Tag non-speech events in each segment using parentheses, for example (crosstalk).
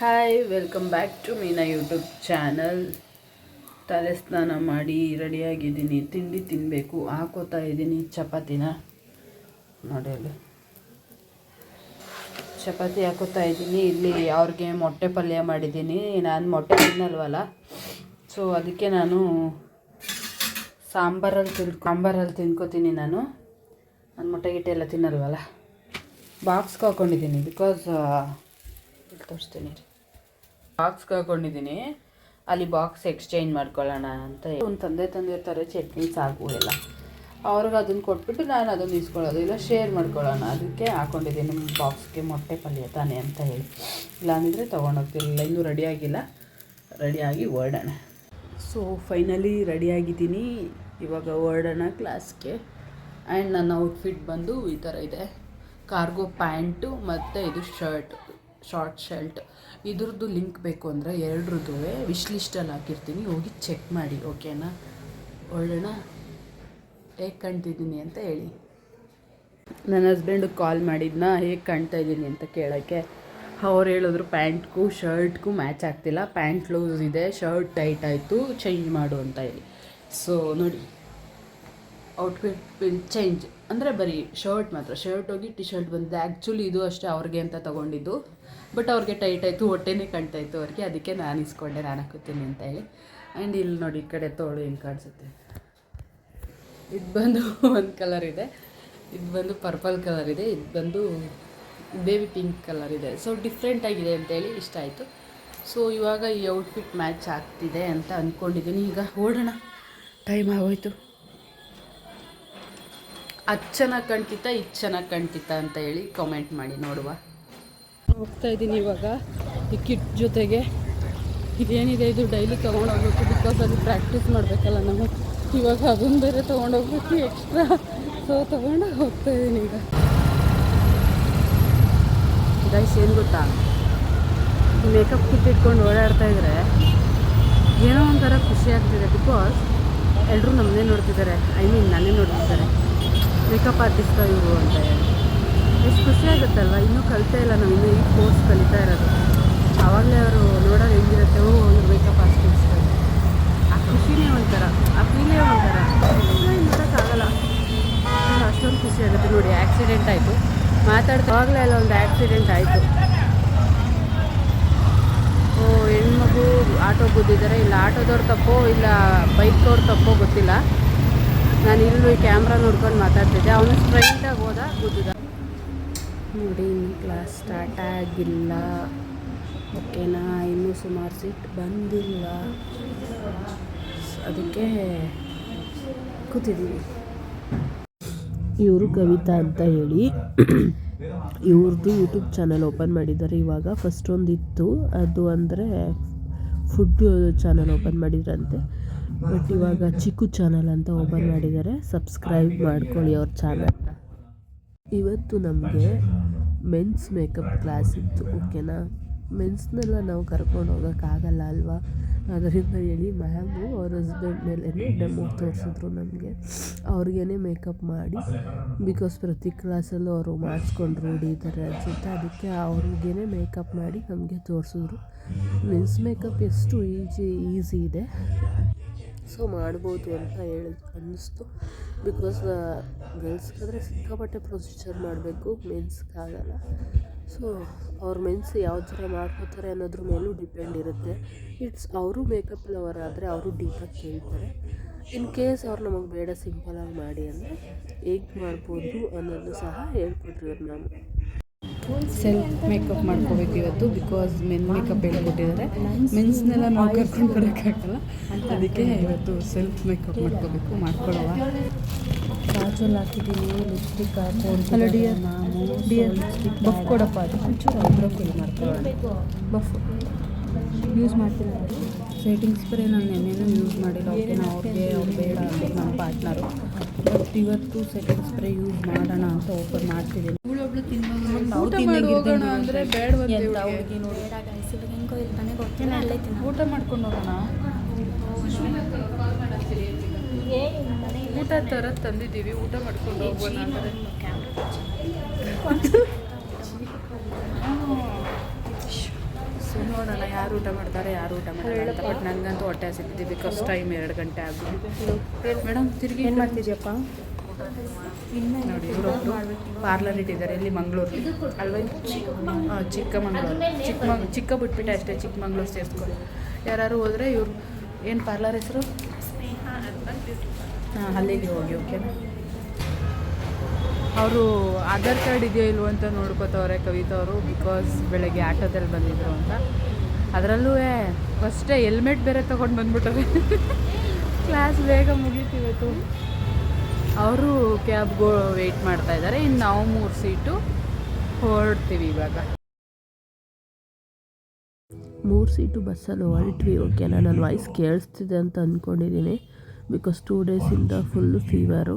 Hi welcome back to Meena YouTube channel ತಲೆ ಸ್ನಾನ ಮಾಡಿ ರೆಡಿಯಾಗಿದ್ದೀನಿ. ತಿಂಡಿ ತಿನ್ನಬೇಕು ಹಾಕೋತಾ ಇದ್ದೀನಿ. ಚಪಾತಿನ. ನೋಡಲು ಚಪಾತಿ ಹಾಕೋತಾ ಇದ್ದೀನಿ. ಇಲ್ಲಿ ಅವ್ರಿಗೆ ಮೊಟ್ಟೆ ಪಲ್ಯ ಮಾಡಿದ್ದೀನಿ. ನಾನು ಮೊಟ್ಟೆ ತಿನ್ನಲ್ವಲ್ಲ? ಸೊ ಅದಕ್ಕೆ ನಾನು ಸಾಂಬಾರಲ್ಲಿ ತಿನ್, ಸಾಂಬಾರಲ್ಲಿ ತಿನ್ಕೋತೀನಿ ನಾನು. ನಾನು ಮೊಟ್ಟೆ ಗಿಟ್ಟೆ ಎಲ್ಲ ತಿನ್ನಲ್ವಲ್ಲ? ಬಾಕ್ಸ್ಗೆ ಹಾಕ್ಕೊಂಡಿದ್ದೀನಿ ಬಿಕಾಸ್ ತೋರಿಸ್ತೀನಿ. ಬಾಕ್ಸ್ಗೆ ಹಾಕೊಂಡಿದ್ದೀನಿ ಅಲ್ಲಿ ಬಾಕ್ಸ್ ಎಕ್ಸ್ಚೇಂಜ್ ಮಾಡ್ಕೊಳ್ಳೋಣ ಅಂತ ಒಂದು ತಂದೆ ತಂದೆ ಥರ ಚಟ್ನಿ ಸಾಕು ಎಲ್ಲ. ಅವ್ರಿಗೆ ಅದನ್ನು ಕೊಟ್ಬಿಟ್ಟು ನಾನು ಅದನ್ನು ಇಸ್ಕೊಳ್ಳೋದು. ಇಲ್ಲ ಶೇರ್ ಮಾಡ್ಕೊಳ್ಳೋಣ. ಅದಕ್ಕೆ ಹಾಕೊಂಡಿದ್ದೀನಿ ಬಾಕ್ಸ್ಗೆ ಮೊಟ್ಟೆ ಪಲ್ಯ ತಾನೆ ಅಂತ ಹೇಳಿ. ಇಲ್ಲಾಂದರೆ ತೊಗೊಂಡೋಗ್ತಿರಲಿಲ್ಲ ಇನ್ನೂ ರೆಡಿಯಾಗಿಲ್ಲ ರೆಡಿಯಾಗಿ ಹೊರಡೋಣ ಸೊ ಫೈನಲಿ ರೆಡಿಯಾಗಿದ್ದೀನಿ ಇವಾಗ ಹೊರಡೋಣ ಕ್ಲಾಸ್ಗೆ ಆ್ಯಂಡ್ ನನ್ನ ಔಟ್ಫಿಟ್ ಬಂದು ಈ ಥರ ಇದೆ. ಕಾರ್ಗೋ ಪ್ಯಾಂಟು ಮತ್ತು ಇದು ಶರ್ಟ್ ಶಾರ್ಟ್ ಶರ್ಟ್ ಇದ್ರದ್ದು ಲಿಂಕ್ ಬೇಕು ಅಂದರೆ ಎರಡ್ರದ್ದು ವಿಶ್ ಲಿಸ್ಟಲ್ಲಿ ಹಾಕಿರ್ತೀನಿ. ಹೋಗಿ ಚೆಕ್ ಮಾಡಿ ಓಕೆನಾ ಒಳ್ಳೆಣ ಹೇಗೆ ಕಾಣ್ತಿದ್ದೀನಿ ಅಂತ ಹೇಳಿ. ನನ್ನ ಹಸ್ಬೆಂಡಿಗೆ ಕಾಲ್ ಮಾಡಿದ್ನ, ಹೇಗೆ ಕಾಣ್ತಾ ಇದ್ದೀನಿ ಅಂತ ಕೇಳೋಕ್ಕೆ. ಅವ್ರು ಹೇಳಿದ್ರು ಪ್ಯಾಂಟ್ಗೂ ಶರ್ಟ್ಗೂ ಮ್ಯಾಚ್ ಆಗ್ತಿಲ್ಲ. ಪ್ಯಾಂಟ್ ಲೂಸ್ ಇದೆ ಶರ್ಟ್ ಟೈಟ್ ಆಯಿತು ಚೇಂಜ್ ಮಾಡು ಅಂತ ಹೇಳಿ. ಸೊ ನೋಡಿ. ಔಟ್ಫಿಟ್ ವಿಲ್ ಚೇಂಜ್ ಅಂದರೆ ಬರೀ ಶರ್ಟ್ ಮಾತ್ರ. ಶರ್ಟ್ ಹೋಗಿ ಟಿ ಶರ್ಟ್ ಬಂದಿದೆ. ಆ್ಯಕ್ಚುಲಿ ಇದು ಅಷ್ಟೇ ಅವ್ರಿಗೆ ಅಂತ ತೊಗೊಂಡಿದ್ದು. ಬಟ್ ಅವ್ರಿಗೆ ಟೈಟ್ ಆಯಿತು. ಹೊಟ್ಟೆನೇ ಕಾಣ್ತಾ ಇತ್ತು ಅವ್ರಿಗೆ. ಅದಕ್ಕೆ ನಾನು ಇಸ್ಕೊಂಡೆ. ನಾನು ಹಾಕೋತೀನಿ ಅಂತ ಹೇಳಿ. ಆ್ಯಂಡ್ ಇಲ್ಲಿ ನೋಡಿ ಈ ಕಡೆ ತೋಳು ಹಿಂಗೆ ಕಾಣಿಸುತ್ತೆ. ಇದು ಬಂದು (laughs) ಒಂದು ಕಲರ್ ಇದೆ. ಇದು ಬಂದು ಪರ್ಪಲ್ ಕಲರ್ ಇದೆ. ಇದು ಬಂದು ಬೇಬಿ ಪಿಂಕ್ ಕಲರ್ ಇದೆ. ಸೊ ಡಿಫ್ರೆಂಟ್ ಆಗಿದೆ ಅಂತೇಳಿ ಇಷ್ಟ ಆಯಿತು. ಸೊ ಇವಾಗ ಈ ಔಟ್ಫಿಟ್ ಮ್ಯಾಚ್ ಆಗ್ತಿದೆ ಅಂತ ಅಂದ್ಕೊಂಡಿದ್ದೀನಿ ಈಗ ಓಡೋಣ. ಟೈಮ್ ಆಗೋಯ್ತು. ಅದು ಚೆನ್ನಾಗಿ ಇಚ್ಚನ ಇದು ಚೆನ್ನಾಗಿ ಕಾಣ್ತಿತ್ತ ಅಂತ ಹೇಳಿ ಕಾಮೆಂಟ್ ಮಾಡಿ ನೋಡುವ. ಹೋಗ್ತಾ ಇದ್ದೀನಿ ಇವಾಗ ಈ ಕಿಟ್ ಜೊತೆಗೆ. ಇದೇನಿದೆ? ಇದು ಡೈಲಿ ತೊಗೊಂಡೋಗ್ಬೇಕು ಬಿಕಾಸ್ ಅಲ್ಲಿ ಪ್ರಾಕ್ಟೀಸ್ ಮಾಡಬೇಕಲ್ಲ ನಾವು. ಇವಾಗ ಅದನ್ನು ಬೇರೆ ತೊಗೊಂಡೋಗ್ಬೇಕು ಎಕ್ಸ್ಟ್ರಾ ಸೊ ತೊಗೊಂಡು ಹೋಗ್ತಾ ಇದ್ದೀನಿ ಈಗ. ಗೈಸ್ ಏನು ಗೊತ್ತಾ? ಮೇಕಪ್ ಕಿಟ್ ಇಟ್ಕೊಂಡು ಓಡಾಡ್ತಾ ಇದ್ರೆ ಏನೋ ಒಂಥರ ಖುಷಿ ಆಗ್ತಿದೆ ಬಿಕಾಸ್ ಎಲ್ಲರೂ ನಮ್ಮನ್ನೇ ನೋಡ್ತಿದ್ದಾರೆ. ಐ ಮೀನ್ ನಾನೇ ನೋಡ್ತಿದ್ದಾರೆ. ಮೇಕಪ್ ಆರ್ಟಿಸ್ಟ್ ಇವರು ಅಂತ ಹೇಳಿ. ಎಷ್ಟು ಖುಷಿ ಆಗುತ್ತಲ್ವ? ಇನ್ನೂ ಕಲಿತಾ ಇಲ್ಲ ನಾವು, ಇನ್ನೂ ಈ ಕೋರ್ಸ್ ಕಲಿತಾ ಇರೋದು. ಆವಾಗಲೇ ಅವರು ನೋಡೋದು ಹೆಂಗಿರುತ್ತೆ, ಓ ಇವ್ರು ಮೇಕಪ್ ಆರ್ಟಿಸ್ಟ್ ಆ ಖುಷಿನೇ ಒಂಥರ, ಆ ಫೀಲೇ ಒಂಥರ. ನೋಡೋಕ್ಕಾಗಲ್ಲ ಅಷ್ಟೊಂದು ಖುಷಿ ಆಗುತ್ತೆ ನೋಡಿ ಆ್ಯಕ್ಸಿಡೆಂಟ್ ಆಯಿತು. ಮಾತಾಡ್ತಾ ಆವಾಗಲೇ ಅಲ್ಲ ಒಂದು ಆ್ಯಕ್ಸಿಡೆಂಟ್ ಆಯಿತು. ಓ, ಹೆಣ್ಮಗು ಆಟೋ ಗುದ್ದಿದ್ದಾರೆ, ಇಲ್ಲ ಆಟೋದವ್ರು ತಪ್ಪೋ, ಇಲ್ಲ ಬೈಕ್ದವ್ರು ತಪ್ಪೋ ಗೊತ್ತಿಲ್ಲ. ನಾನು ಇಲ್ಲಿ ಕ್ಯಾಮ್ರಾ ನೋಡ್ಕೊಂಡು ಮಾತಾಡ್ತಿದ್ದೆ. ಅವನು ಸ್ಟ್ರೈಟಾಗಿ ಹೋದ ಗುದ್ದಿದ ನೋಡಿ ಕ್ಲಾಸ್ ಸ್ಟಾರ್ಟ್ ಆಗಿಲ್ಲ. ಓಕೆನಾ? ಇನ್ನೂ ಸುಮಾರು ಸೀಟ್ ಬಂದಿಲ್ಲ. ಅದಕ್ಕೆ ಕೂತಿದ್ದೀವಿ ಇವರು ಕವಿತಾ ಅಂತ ಹೇಳಿ ಇವ್ರದ್ದು ಯೂಟ್ಯೂಬ್ ಚಾನಲ್ ಓಪನ್ ಮಾಡಿದ್ದಾರೆ. ಇವಾಗ ಫಸ್ಟ್ ಒಂದಿತ್ತು. ಅದು ಅಂದರೆ ಫುಡ್ ಚಾನಲ್ ಓಪನ್ ಮಾಡಿದ್ರಂತೆ. ಬಟ್ ಇವಾಗ ಚಿಕ್ಕು ಚಾನಲ್ ಅಂತ ಓಪನ್ ಮಾಡಿದ್ದಾರೆ ಸಬ್ಸ್ಕ್ರೈಬ್ ಮಾಡ್ಕೊಳ್ಳಿ ಅವ್ರ ಚಾನಲ್ನ ಇವತ್ತು ನಮಗೆ ಮೆನ್ಸ್ ಮೇಕಪ್ ಕ್ಲಾಸ್ ಇತ್ತು ಓಕೆನಾ ಮೆನ್ಸ್ನೆಲ್ಲ ನಾವು ಕರ್ಕೊಂಡು ಹೋಗೋಕ್ಕಾಗಲ್ಲ ಅಲ್ವಾ? ಅದರಿಂದ ಹೇಳಿ ಮ್ಯಾಮು ಅವ್ರ ಹಸ್ಬೆಂಡ್ ಮೇಲೆ ಡೆಮೋ ತೋರಿಸಿದ್ರು ನಮಗೆ. ಅವ್ರಿಗೇ ಮೇಕಪ್ ಮಾಡಿ ಬಿಕಾಸ್ ಪ್ರತಿ ಕ್ಲಾಸಲ್ಲೂ ಅವರು ಮಾಡಿಸ್ಕೊಂಡು ರೂಢಿದ್ದಾರೆ ಅನ್ಸುತ್ತೆ ಅದಕ್ಕೆ ಅವ್ರಿಗೇ ಮೇಕಪ್ ಮಾಡಿ ನಮಗೆ ತೋರಿಸಿದ್ರು. ಮೆನ್ಸ್ ಮೇಕಪ್ ಎಷ್ಟು ಈಜಿ ಈಸಿ ಇದೆ. ಸೊ ಮಾಡ್ಬೋದು ಅಂತ ಹೇಳಿ ಅನ್ನಿಸ್ತು. ಬಿಕಾಸ್ ಗರ್ಲ್ಸ್ಗಾದರೆ ಸಿಕ್ಕಾಪಟ್ಟೆ ಪ್ರೊಸೀಜರ್ ಮಾಡಬೇಕು ಮೆನ್ಸ್ಗಾಗಲ್ಲ ಸೊ ಅವ್ರ ಮೆನ್ಸ್ ಯಾವ ಥರ ಮಾಡ್ಕೋತಾರೆ ಅನ್ನೋದ್ರ ಮೇಲೂ ಡಿಪೆಂಡ್ ಇರುತ್ತೆ. ಇಟ್ಸ್ ಅವರು ಮೇಕಪ್ ಲವರ್ ಆದರೆ ಅವರು ಡೀಪಾಗಿ ಕೇಳ್ತಾರೆ. ಇನ್ ಕೇಸ್ ಅವ್ರು ನಮಗೆ ಬೇಡ ಸಿಂಪಲಾಗಿ ಮಾಡಿ ಅಂದರೆ ಹೇಗೆ ಮಾಡ್ಬೋದು ಅನ್ನೋದು ಸಹ ಹೇಳ್ಕೊಟ್ಟಿರೋದು ನಾನು. ಸೆಲ್ಫ್ ಮೇಕಪ್ ಮಾಡ್ಕೋಬೇಕು ಇವತ್ತು ಬಿಕಾಸ್ ಮೆನ್ ಮೇಕಪ್ ಹೇಳ್ಕೊಟ್ಟಿದ್ದಾರೆ. ಮೆನ್ಸ್ನೆಲ್ಲ ನಾವು ಕರ್ಕೊಂಡು ಬರೋಕ್ಕಾಗಲ್ಲ. ಅದಕ್ಕೆ ಇವತ್ತು ಸೆಲ್ಫ್ ಮೇಕಪ್ ಮಾಡ್ಕೋಬೇಕು ಮಾಡ್ಕೊಳ್ಳೋವ ಕಾಜಲ್ ಹಾಕಿದ್ದೀನಿ lipstick hello dear. Dear buff ಕೊಡಪ್ಪ ಅದು. ಒಂಚೂರು ಮಾಡ್ಕೊಳ್ಳೋಣ. ಬಫ್. ಯೂಸ್ ಮಾಡ್ತೀನಿ ಸೆಟಿಂಗ್ ಸ್ಪ್ರೇ ನಾನು ನೆನ್ನೆನೂ ಯೂಸ್ ಮಾಡಿಲ್ಲ. ಓಕೆ ನಾವು ಅವ್ರಿಗೆ ಅವ್ರು ಬೇಡ ಅಂತ ನಮ್ಮ ಪಾರ್ಟ್ನರು. ಬಟ್ ಇವತ್ತು ಸೆಟಿಂಗ್ ಸ್ಪ್ರೇ ಯೂಸ್ ಮಾಡೋಣ ಅಂತ ಓಪನ್ ಮಾಡ್ತಿದ್ದೀನಿ. ಊಟ ಮಾಡಿ ಹೋಗೋಣ ಅಂದರೆ ಹುಡುಗಿ ನೋಡಿ ಹೆಂಗೋ ಇಲ್ಲಿ ಮನೆಗೆ ಹೋಗ್ತೇನೆ ಅಲ್ಲೇ ತಿನ್ನ ಊಟ ಮಾಡ್ಕೊಂಡು ಹೋಗೋಣ? ಊಟ ಥರ ತಂದಿದ್ದೀವಿ ಊಟ ಮಾಡ್ಕೊಂಡು ಹೋಗೋಣ ಅಂದರೆ. ನೋಡೋಣ ಯಾರು ಊಟ ಮಾಡ್ತಾರೆ ಯಾರು ಊಟ ಮಾಡ್ತಾರೆ ಅಂತ. ಬಟ್ ನನಗಂತೂ ಹೊಟ್ಟೆ ಸಿಗ್ತಿದ್ದೀವಿ ಬಿಕಾಸ್ ಟೈಮ್ ಎರಡು ಗಂಟೆ ಆಗ್ಬಿಟ್ಟು ಮೇಡಮ್ ತಿರುಗಿ ಏನು ಮಾಡ್ತಿದ್ಯಪ್ಪ? ನೋಡಿ ಇವರೊಬ್ರು ಪಾರ್ಲರ್ ಇಟ್ಟಿದ್ದಾರೆ ಇಲ್ಲಿ ಮಂಗಳೂರು. ಅಲ್ವಾ? ಚಿಕ್ಕಮಂಗ್ಳೂರು. ಚಿಕ್ಕಮಂಗ್ ಚಿಕ್ಕ ಬಿಟ್ಬಿಟ್ಟೆ ಅಷ್ಟೇ ಚಿಕ್ಕಮಂಗ್ಳೂರು ಸೇರಿಸ್ಕೊಂಡು. ಯಾರು ಹೋದ್ರೆ ಇವ್ರು ಏನು ಪಾರ್ಲರ್ ಹೆಸರು? ಹಾಂ ಅಲ್ಲಿಗೆ ಹೋಗಿ ಓಕೆನಾ ಅವರು ಆಧಾರ್ ಕಾರ್ಡ್ ಇದೆಯೋ ಇಲ್ವೋ ಅಂತ ನೋಡ್ಕೋತವ್ರೆ ಕವಿತಾ ಅವರು ಬಿಕಾಸ್ ಬೆಳಗ್ಗೆ ಆಟೋದಲ್ಲಿ ಬಂದಿದ್ರು ಅಂತ. ಅದರಲ್ಲೂ ಫಸ್ಟೇ ಹೆಲ್ಮೆಟ್ ಬೇರೆ ತೊಗೊಂಡು ಬಂದ್ಬಿಟ್ಟವ್ರೆ. (laughs) ಕ್ಲಾಸ್ ಬೇಗ ಮುಗೀತು ಇವತ್ತು ಅವರು ಕ್ಯಾಬ್ಗೂ ವೆಯ್ಟ್ ಮಾಡ್ತಾ ಇದ್ದಾರೆ. ಇನ್ನು ನಾವು ಮೂರು ಸೀಟು ಹೊರಡ್ತೀವಿ ಇವಾಗ. ಮೂರು ಸೀಟು ಬಸ್ಸಲ್ಲಿ ಹೊರಟ್ವಿ. ಓಕೆನಾ ನನ್ನ ವಾಯ್ಸ್ ಕೇಳಿಸ್ತಿದೆ ಅಂತ ಅಂದ್ಕೊಂಡಿದ್ದೀನಿ. ಬಿಕಾಸ್ ಟೂ ಡೇಸಿಂದ ಫುಲ್ಲು ಫೀವರು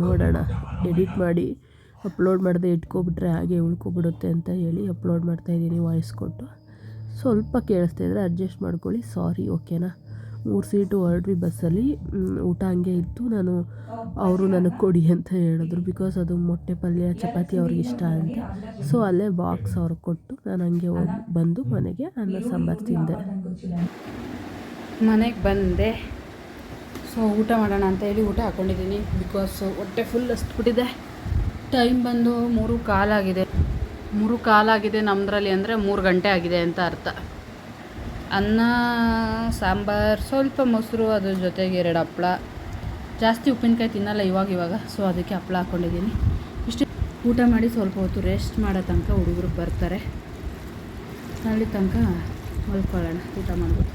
ನೋಡೋಣ. ಎಡಿಟ್ ಮಾಡಿ ಅಪ್ಲೋಡ್ ಮಾಡದೆ ಇಟ್ಕೊಬಿಟ್ರೆ ಹಾಗೆ ಉಳ್ಕೊಬಿಡುತ್ತೆ ಅಂತ ಹೇಳಿ ಅಪ್ಲೋಡ್ ಮಾಡ್ತಾಯಿದ್ದೀನಿ ವಾಯ್ಸ್ ಕೊಟ್ಟು. ಸ್ವಲ್ಪ ಕೇಳಿಸ್ತಾ ಇದ್ರೆ ಅಡ್ಜಸ್ಟ್ ಮಾಡ್ಕೊಳ್ಳಿ. ಸಾರಿ ಓಕೆನಾ ಮೂರು ಸೀಟು ಹೊರಟ್ವಿ ಬಸ್ಸಲ್ಲಿ. ಊಟ ಹಂಗೆ ಇತ್ತು. ನಾನು, ಅವರು ನನಗೆ ಕೊಡಿ ಅಂತ ಹೇಳಿದ್ರು. ಬಿಕಾಸ್ ಅದು ಮೊಟ್ಟೆ ಪಲ್ಯ, ಚಪಾತಿ ಅವ್ರಿಗೆ ಇಷ್ಟ ಅಂತ. ಸೊ ಅಲ್ಲೇ ಬಾಕ್ಸ್ ಅವ್ರಿಗೆ ಕೊಟ್ಟು ನಾನು ಹಂಗೆ ಹೋಗಿ ಬಂದು ಮನೆಗೆ ಅನ್ನ ಸಾಂಬಾರು ತಿಂದೆ. ಮನೆಗೆ ಬಂದೆ. ಸೊ ಊಟ ಮಾಡೋಣ ಅಂತ ಹೇಳಿ ಊಟ ಹಾಕ್ಕೊಂಡಿದ್ದೀನಿ ಬಿಕಾಸ್ ಹೊಟ್ಟೆ ಫುಲ್ ಹಸ್ಬಿಟ್ಟಿದೆ ಟೈಮ್ ಬಂದು ಮೂರು ಕಾಲಾಗಿದೆ. ಮೂರು ಕಾಲಾಗಿದೆ ನಮ್ಮದ್ರಲ್ಲಿ ಅಂದರೆ ಮೂರು ಗಂಟೆ ಆಗಿದೆ ಅಂತ ಅರ್ಥ. ಅನ್ನ, ಸಾಂಬಾರು, ಸ್ವಲ್ಪ ಮೊಸರು, ಅದ್ರ ಜೊತೆಗೆ ಎರಡು ಹಪ್ಳ. ಜಾಸ್ತಿ ಉಪ್ಪಿನಕಾಯಿ ತಿನ್ನಲ್ಲ ಇವಾಗ ಇವಾಗ. ಸೊ ಅದಕ್ಕೆ ಹಪ್ಳ ಹಾಕ್ಕೊಂಡಿದ್ದೀನಿ ಇಷ್ಟು ಊಟ ಮಾಡಿ ಸ್ವಲ್ಪ ಹೊತ್ತು ರೆಸ್ಟ್ ಮಾಡೋ ತನಕ ಹುಡುಗರು ಬರ್ತಾರೆ. ಅಲ್ಲಿ ತನಕ ಮಲ್ಕೊಳ್ಳೋಣ. ಊಟ ಮಾಡ್ಬೋದು.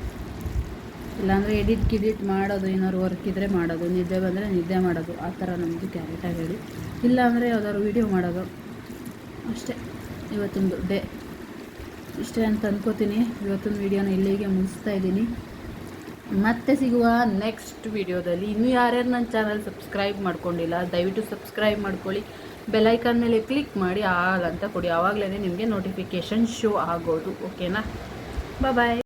ಇಲ್ಲಾಂದರೆ ಎಡಿಟ್ ಗಿಡಿಟ್ ಮಾಡೋದು, ಏನಾದ್ರು ವರ್ಕ್ ಇದ್ದರೆ ಮಾಡೋದು, ನಿದ್ದೆ ಬಂದರೆ ನಿದ್ದೆ ಮಾಡೋದು, ಆ ಥರ ನಮ್ಮದು ಕ್ಯಾರೆಟಾಗಿ ಹೇಳಿ. ಇಲ್ಲಾಂದರೆ ಯಾವುದಾದ್ರು ವೀಡಿಯೋ ಮಾಡೋದು. ಅಷ್ಟೇ. ಇವತ್ತೊಂದು ಡೇ ಇಷ್ಟೇ ಅಂತ ಅಂದ್ಕೋತೀನಿ ಇವತ್ತಿನ ವೀಡಿಯೋನ ಇಲ್ಲಿಗೆ ಮುಗಿಸ್ತಾ ಇದ್ದೀನಿ. ಮತ್ತೆ ಸಿಗುವ ನೆಕ್ಸ್ಟ್ ವೀಡಿಯೋದಲ್ಲಿ. ಇನ್ನೂ ಯಾರ್ಯಾರು ನನ್ನ ಚಾನಲ್ ಸಬ್ಸ್ಕ್ರೈಬ್ ಮಾಡ್ಕೊಂಡಿಲ್ಲ, ದಯವಿಟ್ಟು ಸಬ್ಸ್ಕ್ರೈಬ್ ಮಾಡ್ಕೊಳ್ಳಿ. ಬೆಲೈಕನ್ ಮೇಲೆ ಕ್ಲಿಕ್ ಮಾಡಿ ಆಲ್ ಅಂತ ಕೊಡಿ. ಆವಾಗಲೇ ನಿಮಗೆ ನೋಟಿಫಿಕೇಷನ್ ಶೋ ಆಗೋದು. ಓಕೆನಾ ಬಾಯ್